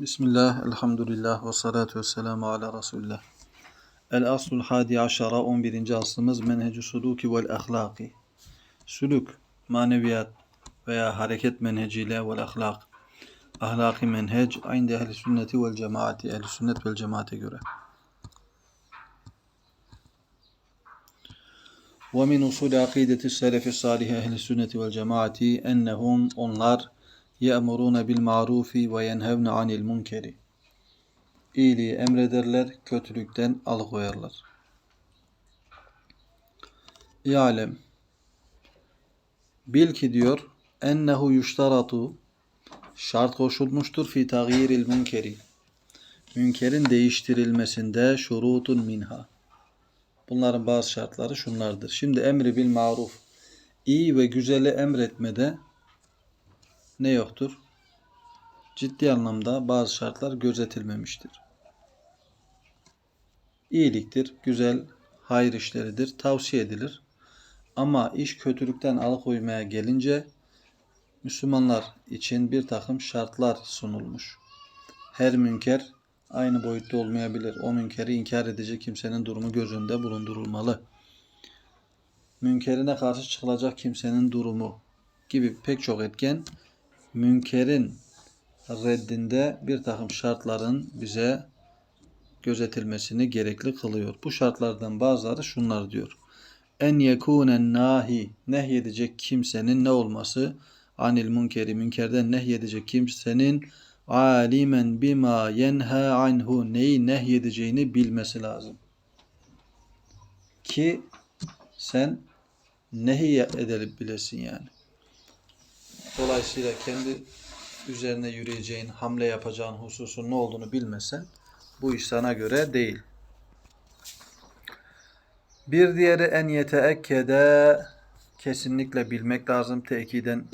Bismillah, elhamdülillah ve salatu ve selamu ala Resulullah. El aslul hadi aşara 11. aslımız menhecü suluki vel ahlaki. Sülük, maneviyat veya hareket menheciyle vel ahlak. Ahlaki menhec aynı ehli sünneti vel cemaati, ehli sünnet vel cemaate göre. Usul akideti selefi salih ehli sünneti vel cemaati ennehum onlar marufi ve yenhevne anil munkeri. İyiliği emrederler, kötülükten alıkoyarlar. İ'alem Bil ki diyor ennehu yuştaratu şart koşulmuştur fi tagyiril münkeri. Münkerin değiştirilmesinde şurutun minha. Bunların bazı şartları şunlardır. Şimdi emri bil maruf iyi ve güzeli emretmede ne yoktur? Ciddi anlamda bazı şartlar gözetilmemiştir. İyiliktir, güzel, hayır işleridir, tavsiye edilir. Ama iş kötülükten alıkoymaya gelince Müslümanlar için bir takım şartlar sunulmuş. Her münker aynı boyutta olmayabilir. O münkeri inkar edecek kimsenin durumu göz önünde bulundurulmalı. Münkerine karşı çıkılacak kimsenin durumu gibi pek çok etken münkerin reddinde bir takım şartların bize gözetilmesini gerekli kılıyor. Bu şartlardan bazıları şunlar diyor. En yekûnen nahi nehyedecek kimsenin ne olması? Anil münkeri münkerden nehyedecek kimsenin alimen bima yenha anhu neyi nehyedeceğini bilmesi lazım. Ki sen nehy edelim yani. Dolayısıyla kendi üzerine yürüyeceğin, hamle yapacağın hususun ne olduğunu bilmesen bu iş sana göre değil. Bir diğeri en yeteekkede kesinlikle bilmek lazım. Tekiden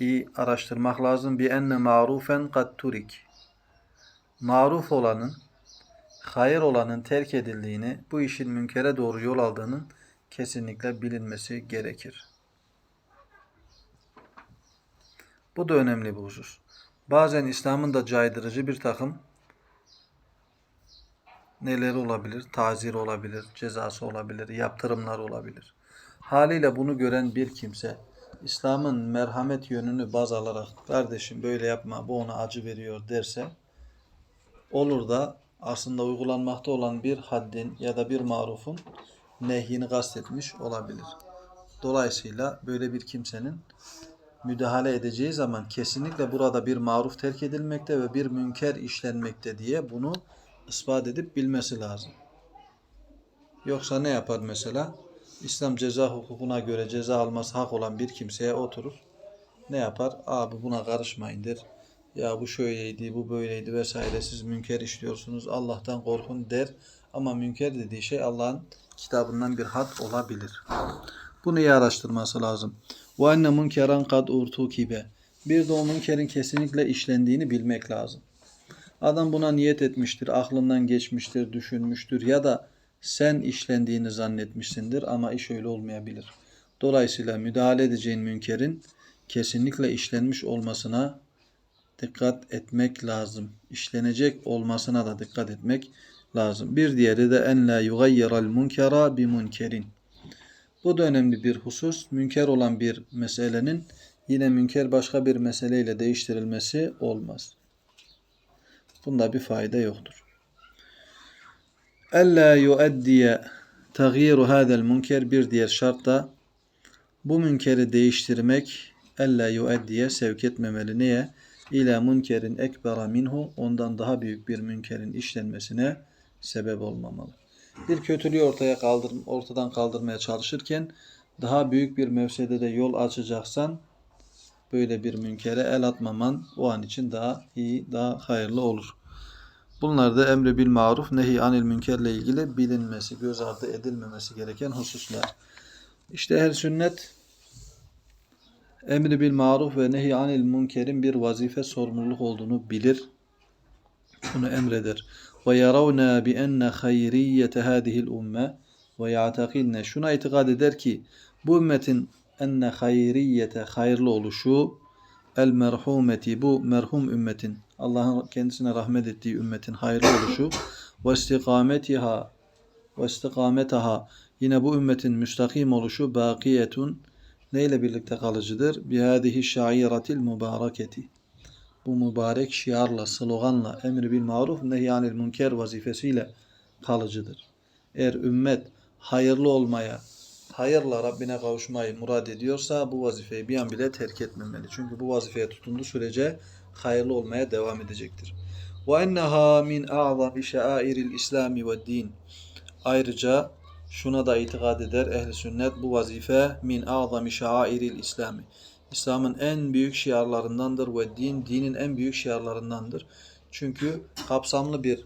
iyi araştırmak lazım. Bi enne marufen kad turik. Maruf olanın, hayır olanın terk edildiğini, bu işin münkere doğru yol aldığının kesinlikle bilinmesi gerekir. Bu da önemli bir husus. Bazen İslam'ın da caydırıcı bir takım neleri olabilir? Tazir olabilir, cezası olabilir, yaptırımlar olabilir. Haliyle bunu gören bir kimse İslam'ın merhamet yönünü baz alarak kardeşim böyle yapma bu ona acı veriyor derse olur da aslında uygulanmakta olan bir haddin ya da bir marufun nehyini kastetmiş olabilir. Dolayısıyla böyle bir kimsenin müdahale edeceği zaman kesinlikle burada bir maruf terk edilmekte ve bir münker işlenmekte diye bunu ispat edip bilmesi lazım. Yoksa ne yapar mesela? İslam ceza hukukuna göre ceza alması hak olan bir kimseye oturur. Ne yapar? Abi buna karışmayın der. Ya bu şöyleydi, bu böyleydi vesaire siz münker işliyorsunuz. Allah'tan korkun der. Ama münker dediği şey Allah'ın kitabından bir had olabilir. Bunu iyi araştırması lazım. Ve enne münkeran kad urtukibe. Bir de o münkerin kesinlikle işlendiğini bilmek lazım. Adam buna niyet etmiştir, aklından geçmiştir, düşünmüştür ya da sen işlendiğini zannetmişsindir ama iş öyle olmayabilir. Dolayısıyla müdahale edeceğin münkerin kesinlikle işlenmiş olmasına dikkat etmek lazım. İşlenecek olmasına da dikkat etmek lazım. Bir diğeri de en la yugayyiral munkera bi munkerin. Bu da önemli bir husus. Münker olan bir meselenin yine münker başka bir meseleyle değiştirilmesi olmaz. Bunda bir fayda yoktur. Ella yuaddiye tagyiru hadel münker bir diğer şart da bu münkeri değiştirmek ella yuaddiye sevk etmemeli. Neye? İla münkerin ekbera minhu ondan daha büyük bir münkerin işlenmesine sebep olmamalı. Bir kötülüğü ortaya kaldır, ortadan kaldırmaya çalışırken daha büyük bir mevsedede yol açacaksan böyle bir münkere el atmaman o an için daha iyi, daha hayırlı olur. Bunlar da emri bil maruf, nehi anil münkerle ilgili bilinmesi, göz ardı edilmemesi gereken hususlar. İşte her sünnet emri bil maruf ve nehi anil münkerin bir vazife sorumluluk olduğunu bilir. Bunu emreder. Enne hayriyete hadihil umme ve ya'takidne şuna itikad eder ki bu ümmetin enne hayriyete hayırlı oluşu el merhumeti bu merhum ümmetin Allah'ın kendisine rahmet ettiği ümmetin hayırlı oluşu ve istikametiha ve istikametaha yine bu ümmetin müstakim oluşu bakiyetun neyle birlikte kalıcıdır? Bihadihi şairatil mübareketi. Bu mübarek şiarla, sloganla, emri bil maruf nehyanil münker vazifesiyle kalıcıdır. Eğer ümmet hayırlı olmaya, hayırla Rabbine kavuşmayı murad ediyorsa bu vazifeyi bir an bile terk etmemeli. Çünkü bu vazifeye tutunduğu sürece hayırlı olmaya devam edecektir. Min a'zami şairil İslami ve din. Ayrıca şuna da itikad eder ehli sünnet bu vazife min a'zami şairil İslami. İslam'ın en büyük şiarlarındandır ve din dinin en büyük şiarlarındandır. Çünkü kapsamlı bir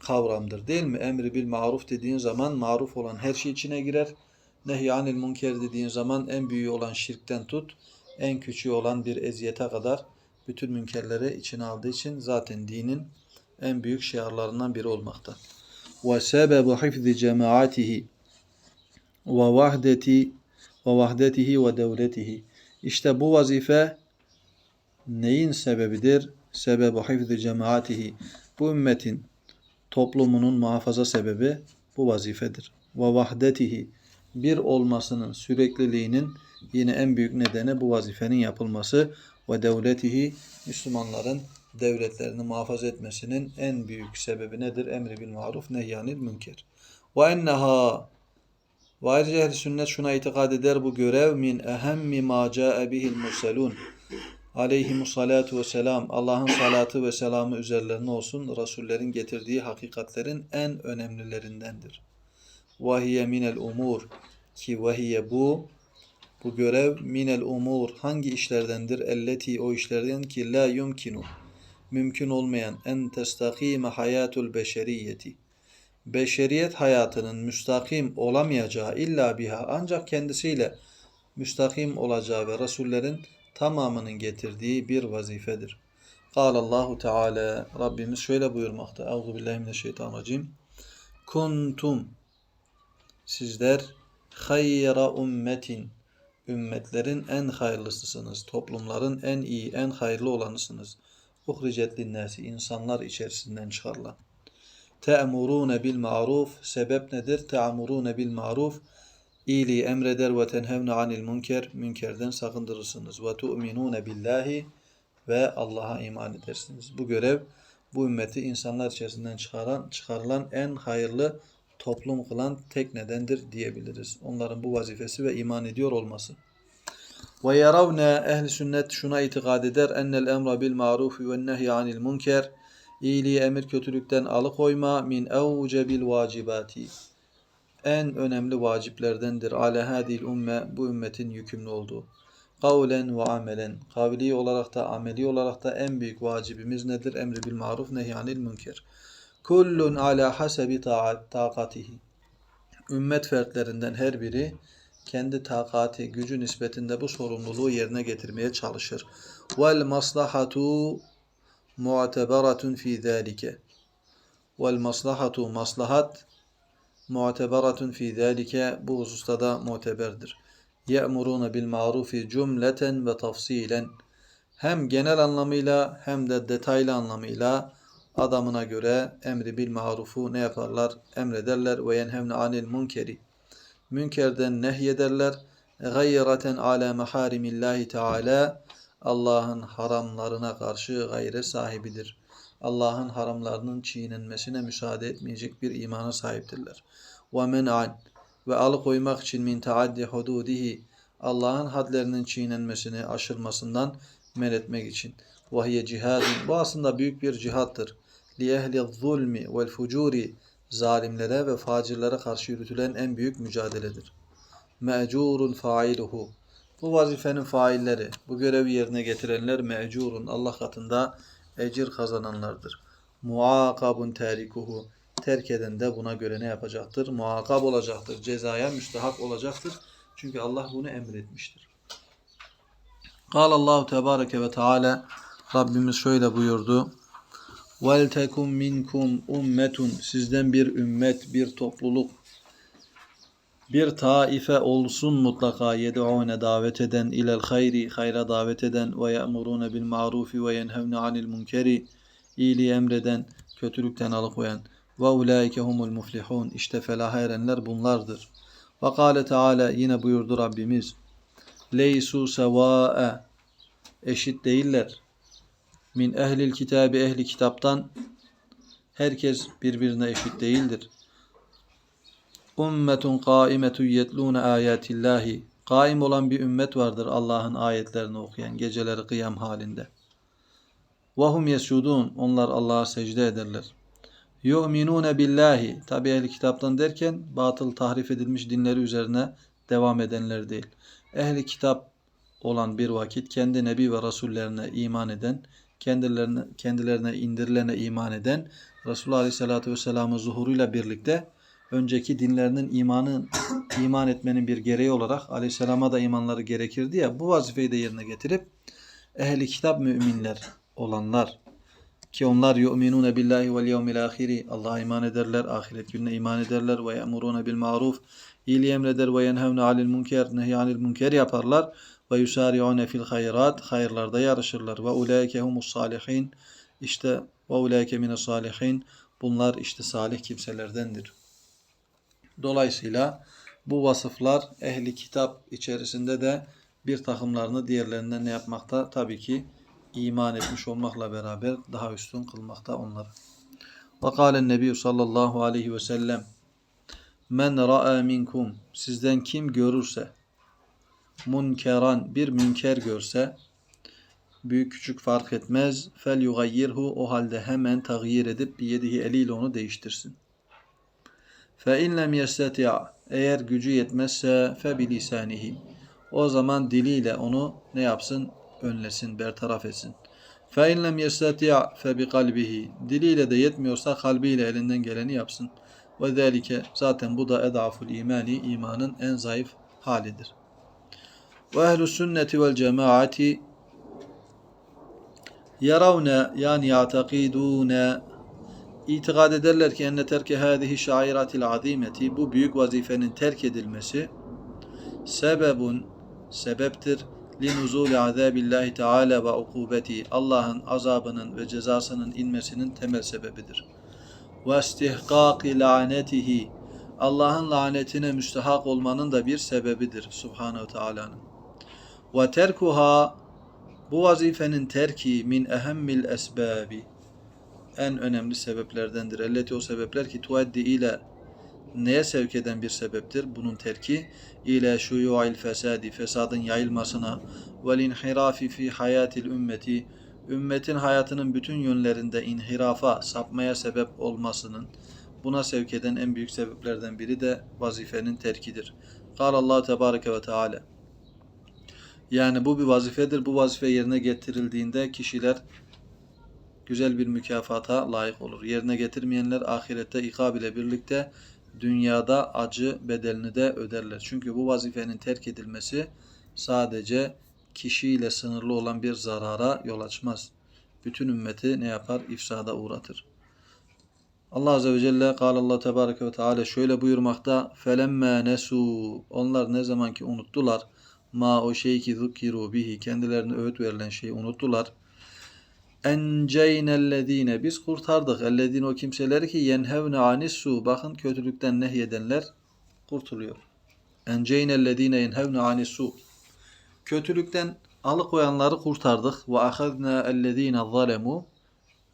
kavramdır değil mi? Emri bil maruf dediğin zaman maruf olan her şey içine girer. Nehyanil münker dediğin zaman en büyüğü olan şirkten tut, en küçüğü olan bir eziyete kadar bütün münkerleri içine aldığı için zaten dinin en büyük şiarlarından biri olmakta. Ve sebebu hifzi cemaatihi ve vahdeti ve vahdetihi ve devletihi. İşte bu vazife neyin sebebidir? Sebebu hifzi cemaatihi. Bu ümmetin toplumunun muhafaza sebebi bu vazifedir. Ve vahdetihi bir olmasının sürekliliğinin yine en büyük nedeni bu vazifenin yapılması ve devletihi Müslümanların devletlerini muhafaza etmesinin en büyük sebebi nedir? Emri bil maruf nehyanil münker. Ve enneha ve ayrıca ehl sünnet şuna itikad eder bu görev min ehemmi ma ca'e bihil murselun aleyhimussalatu ve selam Allah'ın salatı ve selamı üzerlerine olsun Resullerin getirdiği hakikatlerin en önemlilerindendir. Vahiye minel umur ki vahiye bu bu görev minel umur hangi işlerdendir? Elleti o işlerden ki la yumkinu mümkün olmayan en testakime hayatul beşeriyeti beşeriyet hayatının müstakim olamayacağı illa biha ancak kendisiyle müstakim olacağı ve Resullerin tamamının getirdiği bir vazifedir. Kâle Allahu Teala Rabbimiz şöyle buyurmakta. Euzu billahi mineşşeytanirracim. Kuntum sizler hayra ummetin ümmetlerin en hayırlısısınız. Toplumların en iyi, en hayırlı olanısınız. Uhricet linnâsi insanlar içerisinden çıkarılan. Te'murûne bil maruf sebep nedir? Te'murûne bil maruf iyiliği emreder ve tenhevne anil münker münkerden sakındırırsınız ve tu'minune billahi ve Allah'a iman edersiniz. Bu görev bu ümmeti insanlar içerisinden çıkaran, çıkarılan en hayırlı toplum kılan tek nedendir diyebiliriz. Onların bu vazifesi ve iman ediyor olması. Ve yaravne ehli sünnet şuna itikad eder ennel emra bil maruf ve nehy anil münker iyiliği emir kötülükten alıkoyma min evcebil vacibati en önemli vaciplerdendir. Ale hadil ümme bu ümmetin yükümlü olduğu. Kavlen ve amelen. Kavli olarak da ameli olarak da en büyük vacibimiz nedir? Emri bil maruf nehyanil münker. Kullun ala hasebi takatihi. Ümmet fertlerinden her biri kendi takati, gücü nispetinde bu sorumluluğu yerine getirmeye çalışır. Vel maslahatu mu'teberatun fi zalike. Vel maslahatu maslahat mu'teberatun fi zalike bu hususta da muteberdir. Ye'muruna bil marufi cümleten ve tafsilen. Hem genel anlamıyla hem de detaylı anlamıyla adamına göre emri bil marufu ne yaparlar? Emrederler ve yenhevne anil munkeri. Münkerden nehyederler. Gayreten ala maharimillahi teala. Allah'ın haramlarına karşı gayre sahibidir. Allah'ın haramlarının çiğnenmesine müsaade etmeyecek bir imana sahiptirler. Men'an ve alıkoymak için min taaddi hududihi Allah'ın hadlerinin çiğnenmesini, aşılmasından men etmek için. Vahiye cihadin. Bu aslında büyük bir cihattır. Li ehli zulmi vel fucuri zalimlere ve facirlere karşı yürütülen en büyük mücadeledir. Me'curun failuhu. Bu vazifenin failleri, bu görevi yerine getirenler me'curun Allah katında ecir kazananlardır. Muakabun terikuhu. Terk eden de buna göre ne yapacaktır? Muakab olacaktır. Cezaya müstahak olacaktır. Çünkü Allah bunu emretmiştir. Kal Allahu Tebareke ve Teala Rabbimiz şöyle buyurdu. Vel tekum minkum ummetun sizden bir ümmet, bir topluluk Bir taife olsun mutlaka yed'une davet eden ilel hayri hayra davet eden ve ye'murune bil marufi ve yenhevne anil munkeri iyiliği emreden kötülükten alıkoyan ve ulaike humul muflihun işte felaha erenler bunlardır. Ve kâle Teala yine buyurdu Rabbimiz leysu sevâe eşit değiller. Min ehlil kitabi ehli kitaptan herkes birbirine eşit değildir. Ummetun kaimetun yetlûne ayatillahi. Kaim olan bir ümmet vardır Allah'ın ayetlerini okuyan geceleri kıyam halinde. Vahum yesudun. Onlar Allah'a secde ederler. Yu'minune billahi. Tabi ehli kitaptan derken batıl tahrif edilmiş dinleri üzerine devam edenler değil. Ehli kitap olan bir vakit kendi nebi ve rasullerine iman eden, kendilerine, kendilerine indirilene iman eden Resulullah Aleyhisselatü Vesselam'ın zuhuruyla birlikte önceki dinlerinin imanı iman etmenin bir gereği olarak Aleyhisselam'a da imanları gerekirdi ya bu vazifeyi de yerine getirip ehli kitap müminler olanlar ki onlar yu'minune billahi vel yevmil ahiri Allah'a iman ederler, ahiret gününe iman ederler ve ya'murune bil maruf iyiliği emreder ve yenhevne anil münker nehyanil münker yaparlar ve yusari'une fil hayrat hayırlarda yarışırlar ve ulaike humus salihin işte ve ulaike mines salihin bunlar işte salih kimselerdendir. Dolayısıyla bu vasıflar ehli kitap içerisinde de bir takımlarını diğerlerinden ne yapmakta? Tabii ki iman etmiş olmakla beraber daha üstün kılmakta onları. Kâlen nebi sallallahu aleyhi ve sellem Men ra'a minkum sizden kim görürse munkeran bir münker görse büyük küçük fark etmez fel yugayyirhu o halde hemen tağyir edip bir yedihi eliyle onu değiştirsin. Fe in lem eğer gücü yetmezse fe bilisanihi o zaman diliyle onu ne yapsın? Önlesin, bertaraf etsin. Fe in lem bi kalbihi diliyle de yetmiyorsa kalbiyle elinden geleni yapsın. Ve zelike zaten bu da edaful imani imanın en zayıf halidir. Ve ehlü sünneti vel cemaati yaravne yani yatakidune itikad ederler ki enne terke hâzihi şairatil azimeti bu büyük vazifenin terk edilmesi sebebun sebeptir linuzul azabillahi teala ve ukubeti Allah'ın azabının ve cezasının inmesinin temel sebebidir. Ve istihkaki lanetihi Allah'ın lanetine müstehak olmanın da bir sebebidir Subhanahu Teala'nın. Ve terkuha bu vazifenin terki min ehemmil esbabi en önemli sebeplerdendir. Elleti o sebepler ki tuaddi ile neye sevk eden bir sebeptir? Bunun terki ile şuyu'il fesadi fesadın yayılmasına vel inhirafi fi hayatil ümmeti ümmetin hayatının bütün yönlerinde inhirafa, sapmaya sebep olmasının buna sevk eden en büyük sebeplerden biri de vazifenin terkidir. Kal Allah Tebareke ve Teala. Yani bu bir vazifedir. Bu vazife yerine getirildiğinde kişiler güzel bir mükafata layık olur. Yerine getirmeyenler ahirette ikab ile birlikte dünyada acı bedelini de öderler. Çünkü bu vazifenin terk edilmesi sadece kişiyle sınırlı olan bir zarara yol açmaz. Bütün ümmeti ne yapar? İfsada uğratır. Allah Azze ve Celle kâle Allah Tebareke ve şöyle buyurmakta felemme nesu onlar ne zaman ki unuttular ma o şey ki zukkiru bihi kendilerine öğüt verilen şeyi unuttular enceynellezine biz kurtardık. Ellezine o kimseleri ki yenhevne anissu bakın kötülükten nehyedenler kurtuluyor. Enceynellezine yenhevne anissu. Kötülükten alıkoyanları kurtardık. Ve ahadna ellezine zalemu.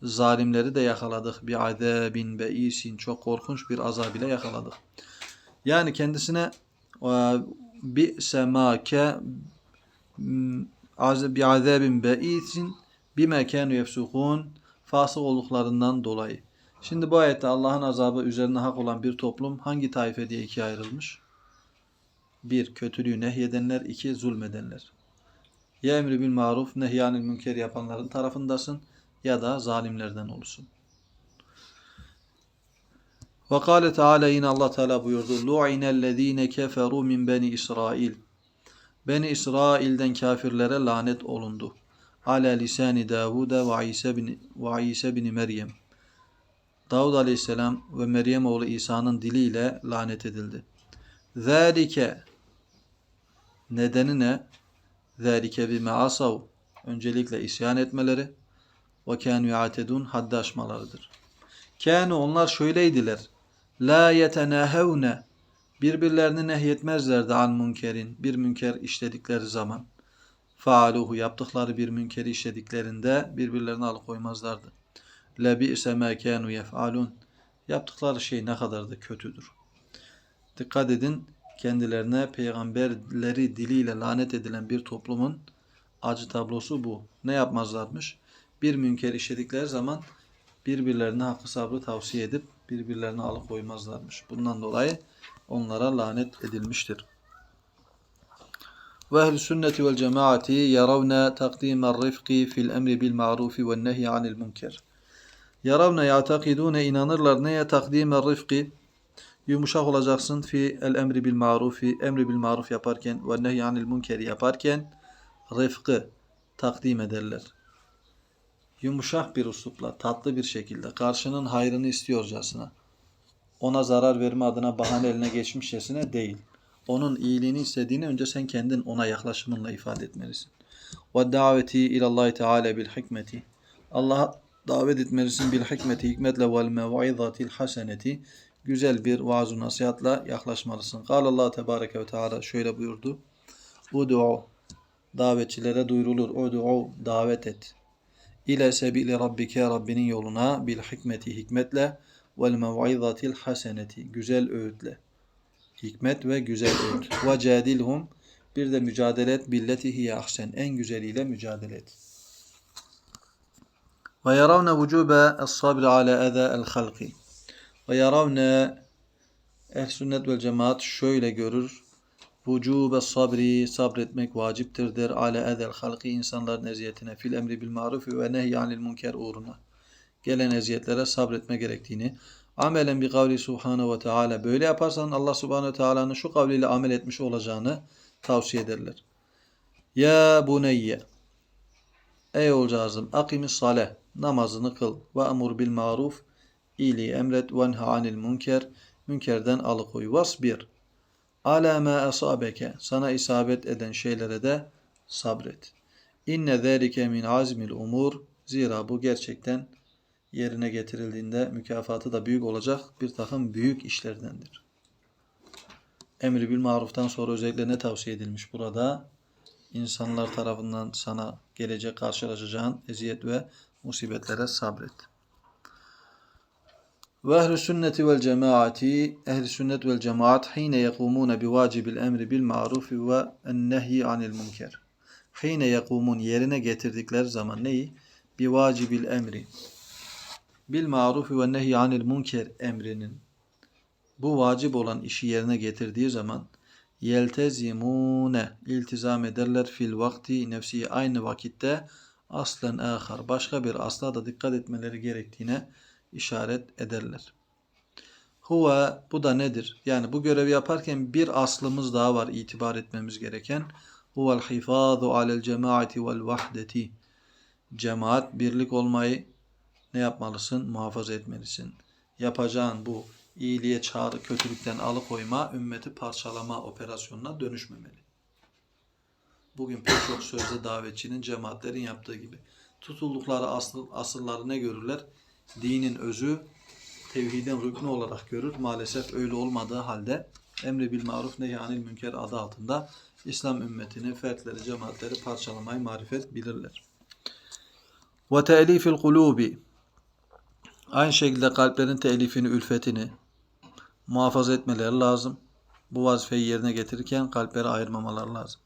Zalimleri de yakaladık. Bir azabin beisin çok korkunç bir azab ile yakaladık. Yani kendisine bi semake bir azabin beisin bir mekanu yefsukun fasık olduklarından dolayı. Şimdi bu ayette Allah'ın azabı üzerine hak olan bir toplum hangi taife diye ikiye ayrılmış? Bir, kötülüğü nehyedenler. iki zulmedenler. Ya emri bil maruf, nehyanil münker yapanların tarafındasın ya da zalimlerden olursun. Ve kâle Teala yine Allah Teala buyurdu. Lu'inellezîne keferu min beni İsrail. Beni İsrail'den kafirlere lanet olundu ala lisani Davud ve İsa bin ve İsa bin Meryem. Davud aleyhisselam ve Meryem oğlu İsa'nın diliyle lanet edildi. Zalike nedeni ne? Zalike bime asav öncelikle isyan etmeleri ve kânû ya'tedûn haddi aşmalarıdır. Kânû onlar şöyleydiler. La yetenâhevne birbirlerini nehyetmezlerdi an münkerin bir münker işledikleri zaman. Faaluhu yaptıkları bir münkeri işlediklerinde birbirlerini alıkoymazlardı. La bi'se mâ kânû yef'alûn yaptıkları şey ne kadar da kötüdür. Dikkat edin kendilerine peygamberleri diliyle lanet edilen bir toplumun acı tablosu bu. Ne yapmazlarmış? Bir münker işledikleri zaman birbirlerine hakkı sabrı tavsiye edip birbirlerini alıkoymazlarmış. Bundan dolayı onlara lanet edilmiştir. Ve ehl sünneti vel cemaati yaravne takdimer rifki fil emri bil ma'rufi ve nehy anil münker. Yaravne ya'takidune inanırlar neye takdimer rifki yumuşak olacaksın fi el emri bil marufi emri bil maruf yaparken ve nehy anil münkeri yaparken rıfkı takdim ederler. Yumuşak bir uslupla, tatlı bir şekilde karşının hayrını istiyorcasına ona zarar verme adına bahane eline geçmişçesine değil. Onun iyiliğini istediğini önce sen kendin ona yaklaşımınla ifade etmelisin. Ve daveti ilallahi teala bil hikmeti. Allah'a davet etmelisin bil hikmeti, hikmetle vel mev'izatil haseneti. Güzel bir vaaz nasihatla yaklaşmalısın. Kal Allah tebareke ve teala şöyle buyurdu. Udu'u davetçilere duyurulur. Udu'u davet et. İle sebili rabbike Rabbinin yoluna bil hikmeti hikmetle vel mev'izatil haseneti güzel öğütle. Hikmet ve güzel öğüt. Ve cadilhum bir de mücadele et billeti hiye ahsen en güzeliyle mücadele et. Ve yaravne vücube es-sabr ala eza el halqi. Ve yaravne ehl sünnet vel cemaat şöyle görür. Vücube sabri sabretmek vaciptirdir. Ala ezel halqi insanların eziyetine fil emri bil maruf ve nehy anil münker uğruna. Gelen eziyetlere sabretme gerektiğini amelen bi kavli subhanahu ve teala böyle yaparsan Allah subhanahu ve teala'nın şu kavliyle amel etmiş olacağını tavsiye ederler. Ya buneyye Ey oğulcağızım akimis saleh namazını kıl ve emur bil maruf iyiliği emret ve anil münker münkerden alıkoy vasbir ala ma asabeke sana isabet eden şeylere de sabret. İnne zâlike min azmil umur zira bu gerçekten yerine getirildiğinde mükafatı da büyük olacak bir takım büyük işlerdendir. Emri bil maruftan sonra özellikle ne tavsiye edilmiş burada? İnsanlar tarafından sana gelecek karşılaşacağın eziyet ve musibetlere sabret. Ve ehl-i sünneti vel cemaati ehl-i sünnet vel cemaat hine yekumune bi vacibil emri bil marufi ve en nehyi anil münker. Hine yekumun yerine getirdikleri zaman neyi? Bi vacibil emri bil marufi ve nehy anil münker emrinin bu vacip olan işi yerine getirdiği zaman yeltezimune iltizam ederler fil vakti nefsi aynı vakitte aslen ahar başka bir asla da dikkat etmeleri gerektiğine işaret ederler. Huve bu da nedir? Yani bu görevi yaparken bir aslımız daha var itibar etmemiz gereken. Huvel hifazu alel cemaati vel vahdeti. Cemaat birlik olmayı ne yapmalısın? Muhafaza etmelisin. Yapacağın bu iyiliğe çağrı, kötülükten alıkoyma, ümmeti parçalama operasyonuna dönüşmemeli. Bugün pek çok sözde davetçinin, cemaatlerin yaptığı gibi. Tutuldukları asıl, asılları ne görürler? Dinin özü, tevhidin rüknü olarak görür. Maalesef öyle olmadığı halde emri bil maruf nehyanil münker adı altında İslam ümmetini, fertleri, cemaatleri parçalamayı marifet bilirler. Ve te'lifil kulubi Aynı şekilde kalplerin telifini, ülfetini muhafaza etmeleri lazım. Bu vazifeyi yerine getirirken kalpleri ayırmamaları lazım.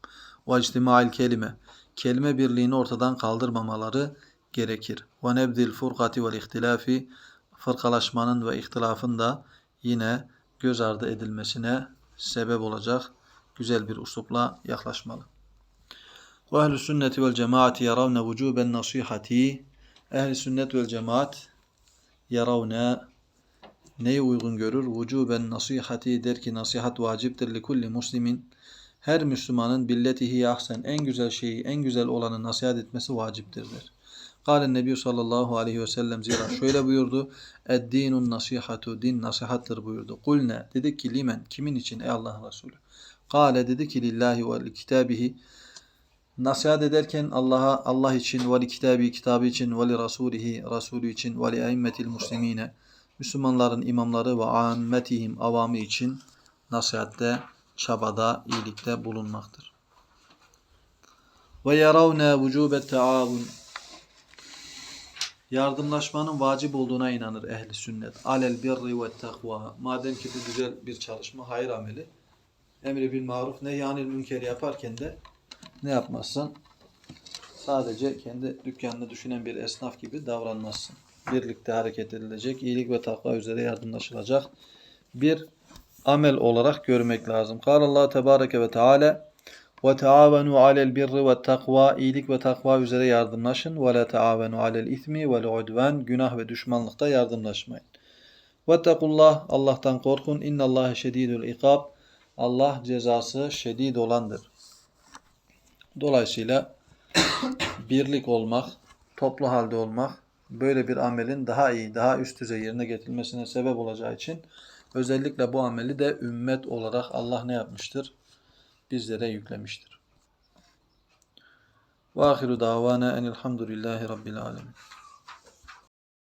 Ve içtimail kelime. Kelime birliğini ortadan kaldırmamaları gerekir. Ve nebdil furkati vel ihtilafi. Fırkalaşmanın ve ihtilafın da yine göz ardı edilmesine sebep olacak güzel bir uslupla yaklaşmalı. Ve ehl-i sünneti vel cemaati yaravne vücuben nasihati. Ehl-i sünnet vel cemaat yaravne neyi uygun görür? Vücuben nasihati der ki nasihat vaciptir li kulli muslimin. Her Müslümanın billetihi ahsen en güzel şeyi, en güzel olanı nasihat etmesi vaciptir der. Kâle Nebi sallallahu aleyhi ve sellem zira şöyle buyurdu. Eddinun nasihatu din nasihattır buyurdu. Kulne dedik ki limen kimin için ey Allah Resulü? Kâle dedi ki lillahi ve kitabihi Nasihat ederken Allah'a Allah için ve li kitabi kitabı için ve li rasulihi rasulü için ve li aimmetil muslimine Müslümanların imamları ve ammetihim avamı için nasihatte, çabada, iyilikte bulunmaktır. Ve yaravne vücubet taavun Yardımlaşmanın vacip olduğuna inanır ehli sünnet. Alel birri ve takva. Madem ki bu güzel bir çalışma, hayır ameli. Emri bil maruf, nehyanil münker yaparken de ne yapmazsın? Sadece kendi dükkanını düşünen bir esnaf gibi davranmazsın. Birlikte hareket edilecek, iyilik ve takva üzere yardımlaşılacak bir amel olarak görmek lazım. Allah Tebareke ve Teala ve taavenu alel birri ve takva iyilik ve takva üzere yardımlaşın ve la taavenu alel ismi ve udvan günah ve düşmanlıkta yardımlaşmayın. Vettekullah Allah'tan korkun. İnnallâhe şedîdül ikab. Allah cezası şedid olandır. Dolayısıyla birlik olmak, toplu halde olmak böyle bir amelin daha iyi, daha üst düzey yerine getirilmesine sebep olacağı için özellikle bu ameli de ümmet olarak Allah ne yapmıştır? Bizlere yüklemiştir. Ve ahiru davana enilhamdülillahi rabbil alemin.